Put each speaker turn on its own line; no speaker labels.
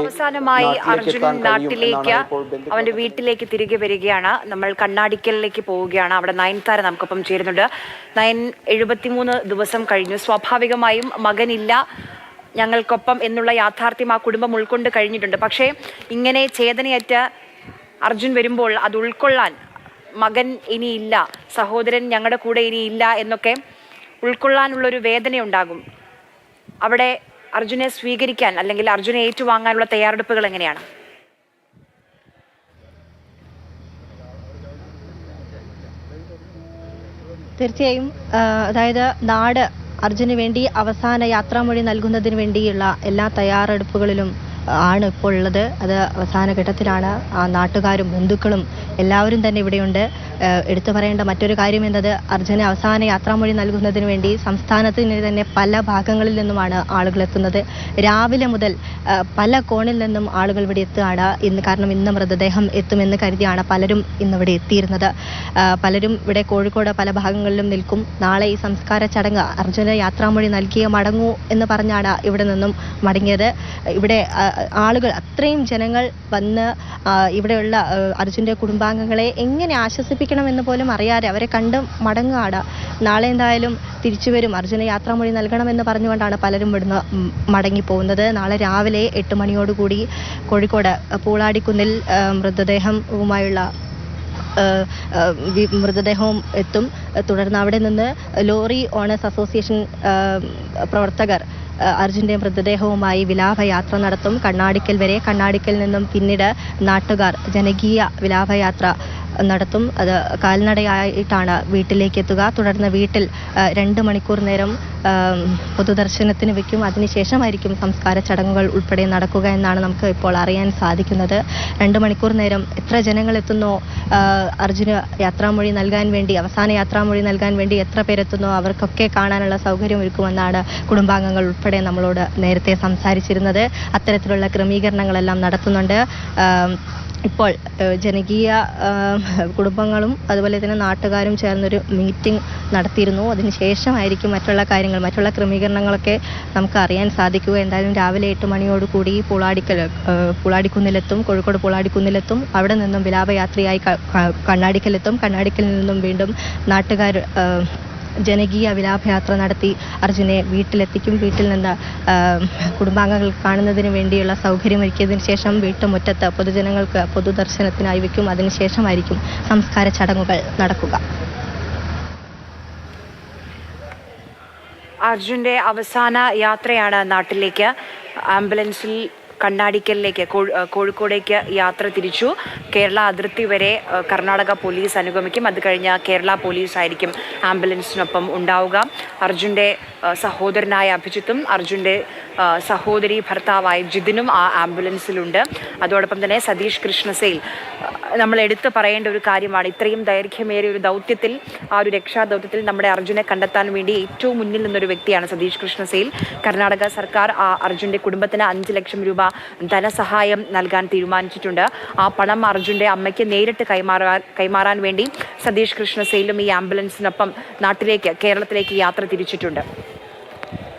അവസാനമായി അർജുൻ നാട്ടിലേക്ക് അവന്റെ വീട്ടിലേക്ക് തിരികെ വരികയാണ്. നമ്മൾ കണ്ണാടിക്കലിലേക്ക് പോവുകയാണ്. അവിടെ നയൻതാര നമുക്കൊപ്പം ചേരുന്നുണ്ട്. നയൻ എഴുപത്തിമൂന്ന് ദിവസം കഴിഞ്ഞു. സ്വാഭാവികമായും മകനില്ല. ഞങ്ങൾക്കൊപ്പം എന്നുള്ള യാഥാർത്ഥ്യം ആ കുടുംബം ഉൾക്കൊണ്ട് കഴിഞ്ഞിട്ടുണ്ട്. പക്ഷേ ഇങ്ങനെ ചേതനയറ്റ അർജുൻ വരുമ്പോൾ അത് ഉൾക്കൊള്ളാൻ മകൻ ഇനിയില്ല സഹോദരൻ ഞങ്ങളുടെ കൂടെ ഇനിയില്ല എന്നൊക്കെ ഉൾക്കൊള്ളാനുള്ളൊരു വേദനയുണ്ടാകും. അവിടെ അർജുനെ സ്വീകരിക്കാൻ അല്ലെങ്കിൽ അർജുനെ ഏറ്റുവാങ്ങാനുള്ള തയ്യാറെടുപ്പുകൾ എങ്ങനെയാണ്?
തീർച്ചയായും അതായത് നാട് അർജുന് വേണ്ടി അവസാന യാത്രാമൊഴി നൽകുന്നതിന് വേണ്ടിയുള്ള എല്ലാ തയ്യാറെടുപ്പുകളിലും ആണ് ഇപ്പോൾ ഉള്ളത്. അത് അവസാന ഘട്ടത്തിലാണ് ആ നാട്ടുകാരും ബന്ധുക്കളും എല്ലാവരും തന്നെ ഇവിടെയുണ്ട്. എടുത്തു പറയേണ്ട മറ്റൊരു കാര്യം എന്നത് അർജുന അവസാന യാത്രാമൊഴി നൽകുന്നതിന് വേണ്ടി സംസ്ഥാനത്തിന് തന്നെ പല ഭാഗങ്ങളിൽ നിന്നുമാണ് ആളുകൾ എത്തുന്നത്. രാവിലെ മുതൽ പല കോണിൽ നിന്നും ആളുകൾ ഇവിടെ എത്തുകയാണ്. ഇന്ന് കാരണം ഇന്ന് മൃതദേഹം എത്തുമെന്ന് കരുതിയാണ് പലരും ഇന്നിവിടെ എത്തിയിരുന്നത്. പലരും ഇവിടെ കോഴിക്കോട് പല ഭാഗങ്ങളിലും നിൽക്കും. നാളെ ഈ സംസ്കാര ചടങ്ങ് അർജുന യാത്രാമൊഴി നൽകിയ മടങ്ങൂ എന്ന് പറഞ്ഞാണ് ഇവിടെ നിന്നും മടങ്ങിയത്. ഇവിടെ ആളുകൾ അത്രയും ജനങ്ങൾ വന്ന് ഇവിടെയുള്ള അർജുന്റെ കുടുംബാംഗങ്ങളെ എങ്ങനെ ആശ്വസിപ്പിക്കണമെന്ന് പോലും അറിയാതെ അവരെ കണ്ട് മടങ്ങാട നാളെ എന്തായാലും തിരിച്ചു വരും. അർജുന യാത്രാമൊഴി നൽകണമെന്ന് പറഞ്ഞുകൊണ്ടാണ് പലരും ഇവിടുന്ന് മടങ്ങിപ്പോകുന്നത്. നാളെ രാവിലെ എട്ട് മണിയോടുകൂടി കോഴിക്കോട് പൂളാടിക്കുന്നിൽ മൃതദേഹവുമായുള്ള മൃതദേഹവും എത്തും. തുടർന്ന് അവിടെ നിന്ന് ലോറി ഓണേഴ്സ് അസോസിയേഷൻ പ്രവർത്തകർ അർജുന്റെ മൃതദേഹവുമായി വിലാപയാത്ര നടത്തും. കണ്ണാടിക്കൽ വരെ കണ്ണാടിക്കൽ നിന്നും പിന്നീട് നാട്ടുകാർ ജനകീയ വിലാപയാത്ര നടത്തും. അത് കാൽനടയായിട്ടാണ് വീട്ടിലേക്ക് എത്തുക തുടർന്ന് വീട്ടിൽ രണ്ട് മണിക്കൂർ നേരം പൊതുദർശനത്തിന് വയ്ക്കും അതിനുശേഷമായിരിക്കും സംസ്കാര ചടങ്ങുകൾ ഉൾപ്പെടെ നടക്കുക എന്നാണ് നമുക്ക് ഇപ്പോൾ അറിയാൻ സാധിക്കുന്നത്. രണ്ട് മണിക്കൂർ നേരം എത്ര ജനങ്ങൾ എത്തുന്നോ അർജുന യാത്രാമൊഴി നൽകാൻ വേണ്ടി അവസാന യാത്രാമൊഴി നൽകാൻ വേണ്ടി എത്ര പേരെത്തുന്നോ? അവർക്കൊക്കെ കാണാനുള്ള സൗകര്യം ഒരുക്കുമെന്നാണ് കുടുംബാംഗങ്ങൾ ഉൾപ്പെടെ നമ്മളോട് നേരത്തെ സംസാരിച്ചിരുന്നത്. അത്തരത്തിലുള്ള ക്രമീകരണങ്ങളെല്ലാം നടത്തുന്നുണ്ട്. ഇപ്പോൾ ജനകീയ കുടുംബങ്ങളും അതുപോലെ തന്നെ നാട്ടുകാരും ചേർന്നൊരു മീറ്റിംഗ് നടത്തിയിരുന്നു. അതിനുശേഷമായിരിക്കും മറ്റുള്ള കാര്യങ്ങൾ മറ്റുള്ള ക്രമീകരണങ്ങളൊക്കെ നമുക്ക് അറിയാൻ സാധിക്കുക. എന്തായാലും രാവിലെ എട്ട് മണിയോടുകൂടി പൂളാടിക്കൽ പുളാടിക്കുന്നിലെത്തും കോഴിക്കോട് പൂളാടിക്കുന്നിലെത്തും. അവിടെ നിന്നും വിലാപയാത്രയായി കണ്ണാടിക്കലെത്തും. കണ്ണാടിക്കൽ നിന്നും വീണ്ടും നാട്ടുകാർ ജനകീയ വിലാപയാത്ര നടത്തി അർജുനെ വീട്ടിലെത്തിക്കും. വീട്ടിൽ നിന്ന് കുടുംബാംഗങ്ങൾ കാണുന്നതിന് വേണ്ടിയുള്ള സൗകര്യം ഒരുക്കിയതിനു ശേഷം വീട്ടുമുറ്റത്ത് പൊതുജനങ്ങൾക്ക് പൊതുദർശനത്തിനായി വയ്ക്കും. അതിനുശേഷമായിരിക്കും സംസ്കാര ചടങ്ങുകൾ നടക്കുക.
അർജുന്റെ അവസാന യാത്രയാണ് നാട്ടിലേക്ക് ആംബുലൻസിൽ കണ്ണാടിക്കലിലേക്ക് കോഴി- കോഴിക്കോടേക്ക് യാത്ര തിരിച്ചു. കേരള അതിർത്തി വരെ കർണാടക പോലീസ് അനുഗമിക്കും. അത് കഴിഞ്ഞ കേരള പോലീസ് ആയിരിക്കും ആംബുലൻസിനൊപ്പം ഉണ്ടാവുക. അർജുന്റെ സഹോദരനായ അഭിജിത്തും അർജുന്റെ സഹോദരി ഭർത്താവായ ജിതിനും ആ ആംബുലൻസിലുണ്ട്. അതോടൊപ്പം തന്നെ സതീഷ് കൃഷ്ണസേൽ നമ്മൾ എടുത്തു പറയേണ്ട ഒരു കാര്യമാണ്. ഇത്രയും ദൈർഘ്യമേറിയ ഒരു ദൗത്യത്തിൽ ആ ഒരു രക്ഷാദൗത്യത്തിൽ നമ്മുടെ അർജുനെ കണ്ടെത്താൻ വേണ്ടി ഏറ്റവും മുന്നിൽ നിന്നൊരു വ്യക്തിയാണ് സതീഷ് കൃഷ്ണസേൽ. കർണാടക സർക്കാർ ആ അർജുന്റെ കുടുംബത്തിന് അഞ്ച് ലക്ഷം രൂപ ധനസഹായം നൽകാൻ തീരുമാനിച്ചിട്ടുണ്ട്. ആ പണം അർജുന്റെ അമ്മയ്ക്ക് നേരിട്ട് കൈമാറാൻ കൈമാറാൻ വേണ്ടി സതീഷ് കൃഷ്ണസേലും ഈ ആംബുലൻസിനൊപ്പം നാട്ടിലേക്ക് കേരളത്തിലേക്ക് യാത്ര തിരിച്ചിട്ടുണ്ട്.